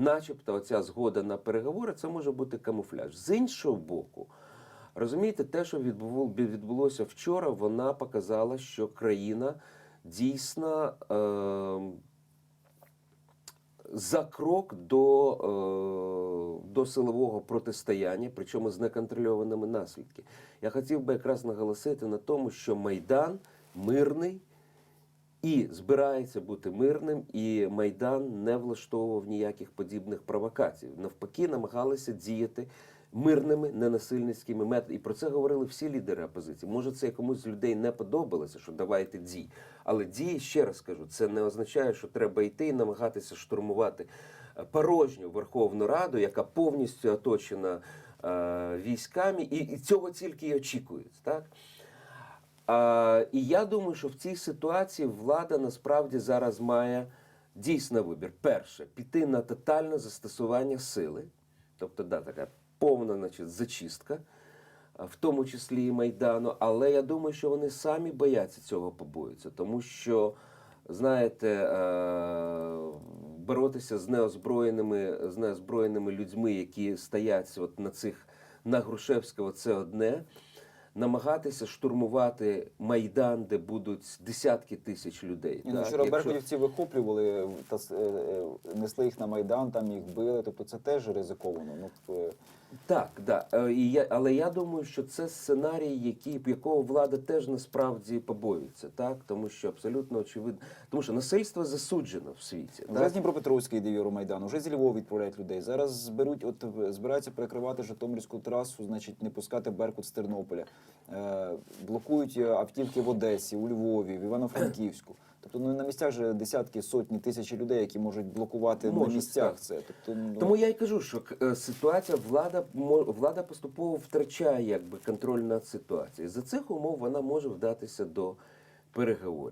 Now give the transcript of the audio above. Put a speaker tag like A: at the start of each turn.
A: начебто, оця згода на переговори, це може бути камуфляж. З іншого боку, розумієте, те, що відбулося вчора, вона показала, що країна дійсно. Е, за крок до, е, до силового протистояння, причому з неконтрольованими наслідками. Я хотів би якраз наголосити на тому, що Майдан мирний і збирається бути мирним, і Майдан не влаштовував ніяких подібних провокацій. Навпаки, намагалися діяти мирними, ненасильницькими методами. І про це говорили всі лідери опозиції. Може, це комусь з людей не подобалося, що давайте дій. Але дії, ще раз кажу, це не означає, що треба йти і намагатися штурмувати е, порожню Верховну Раду, яка повністю оточена е, військами, і, і цього тільки і очікують. Так? А, і я думаю, що в цій ситуації влада насправді зараз має дійсно вибір. Перше, піти на тотальне застосування сили, тобто да, така повна значить, зачистка, в тому числі і Майдану. Але я думаю, що вони самі бояться цього побоюються, тому що, знаєте, боротися з неозброєними, з неозброєними людьми, які стоять от на цих на Грушевського, це одне намагатися штурмувати майдан, де будуть десятки тисяч людей.
B: Ні, ну,
A: так?
B: вчора
A: Якщо-
B: беркутівці вихоплювали та е, е, несли їх на майдан, там їх били. Тобто це теж ризиковано. Ну е,
A: Так, да. І я, але я думаю, що це сценарій, який, якого влада теж насправді побоюється, так? Тому що абсолютно очевидно. Тому що насильство засуджено в світі.
B: вже з
A: Так?
B: Дніпропетровський йде Євромайдан, вже зі Львова відправляють людей. Зараз зберуть, от збираються перекривати Житомирську трасу, значить, не пускати Беркут з Тернополя. Е, блокують е, автівки в Одесі, у Львові, в Івано-Франківську. Тобто ну на місцях же десятки, сотні тисячі людей, які можуть блокувати
A: Можуть,
B: на місцях
A: так.
B: це. Тобто, ну,
A: Тому я й кажу, що е, ситуація влада мо- влада поступово втрачає якби контроль над ситуацією. За цих умов вона може вдатися до переговорів.